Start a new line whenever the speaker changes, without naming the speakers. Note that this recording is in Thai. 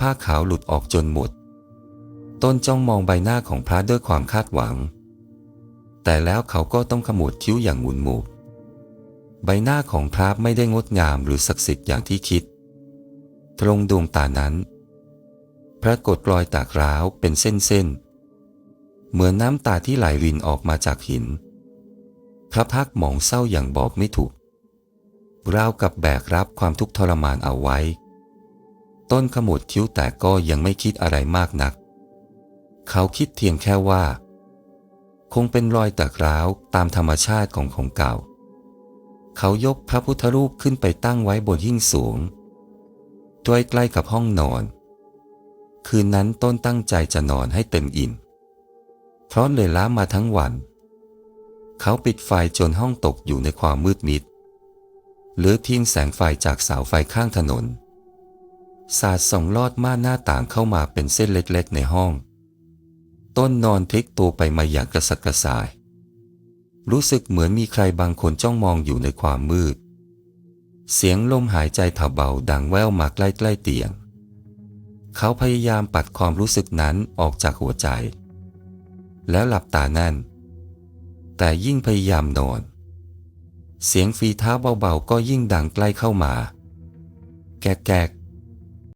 ผ้าขาวหลุดออกจนหมด ต้นจ้องมองใบหน้าของพระด้วยความคาดหวัง แต่แล้วเขาก็ต้องขมวดคิ้วอย่างหงุนหมูใบหน้าของพระไม่ได้งดงามหรือศักดิ์สิทธิ์อย่างที่คิด ตรงดวงตานั้น พระกดรอยตากร้าวเป็นเส้นๆ เหมือนน้ำตาที่ไหลรินออกมาจากหิน พระพักหมองเศร้าอย่างบอกไม่ถูกราวกับแบกรับความทุกข์ทรมานเอาไว้ ต้นขมวดคิ้วแต่ก็ยังไม่คิดอะไรมากนัก เขาคิดเพียงแค่ว่า คงเป็นรอยแตกร้าวตามธรรมชาติของของเก่า เขายกพระพุทธรูปขึ้นไปตั้งไว้บนหิ้งสูงใกล้กับห้องนอน คืนนั้นต้นตั้งใจจะนอนให้เต็มอิ่มเพราะเลยล้ามาทั้งวัน เขาปิดไฟจนห้องตกอยู่ในความมืดมิดเหลือเพียงแสงไฟจากเสาไฟข้างถนน สาดส่องลอดม่านหน้าต่างเข้ามาเป็นเส้นเล็กๆในห้อง ต้นนอนพลิกตัวไปมาอย่างกระสับกระส่าย รู้สึกเหมือนมีใครบางคนจ้องมองอยู่ในความมืด เสียงลมหายใจเถาเบาดังแว่วมาใกล้ๆเตียง เขาพยายามปัดความรู้สึกนั้นออกจากหัวใจ แล้วหลับตาแน่น แต่ยิ่งพยายามนอน เสียงฝีเท้าเบาๆก็ยิ่งดังใกล้เข้ามา แกก